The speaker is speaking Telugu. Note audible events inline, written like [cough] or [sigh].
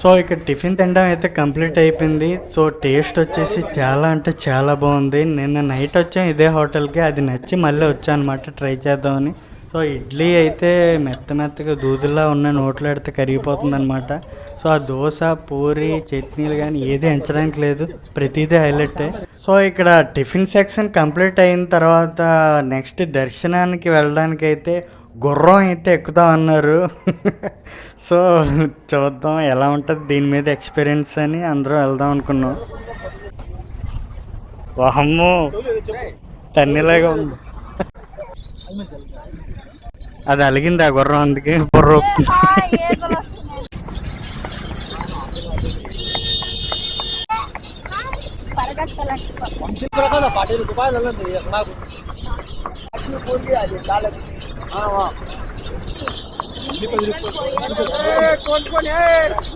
సో ఇక్కడ టిఫిన్ తినడం అయితే కంప్లీట్ అయిపోయింది. సో టేస్ట్ వచ్చేసి చాలా అంటే చాలా బాగుంది. నిన్న నైట్ వచ్చాం ఇదే హోటల్కి అది నచ్చి మళ్ళీ వచ్చాను అనమాట ట్రై చేద్దామని. సో ఇడ్లీ అయితే మెత్త మెత్తగా దూదులా ఉన్న నోట్లో పెడితే కరిగిపోతుంది అనమాట సో ఆ దోశ పూరి చట్నీలు కానీ ఏది ఎంచడానికి లేదు. ప్రతిదీ హైలైటే. సో ఇక్కడ టిఫిన్ సెక్షన్ కంప్లీట్ అయిన తర్వాత నెక్స్ట్ దర్శనానికి వెళ్ళడానికి అయితే గుర్రం అయితే ఎక్కుతాం అన్నారు. [laughs] సో చూద్దాం ఎలా ఉంటుంది దీని మీద ఎక్స్పీరియన్స్ అని అందరూ వెళ్దాం అనుకున్నాం. వాహమ్మో తన్నిలాగా ఉంది. అది అలిగింది ఆ గుర్రం అందుకే. [laughs] బుర్ర आमची प्रकाला पाटील काय झालं नाही हा. हा कोण कोण आहे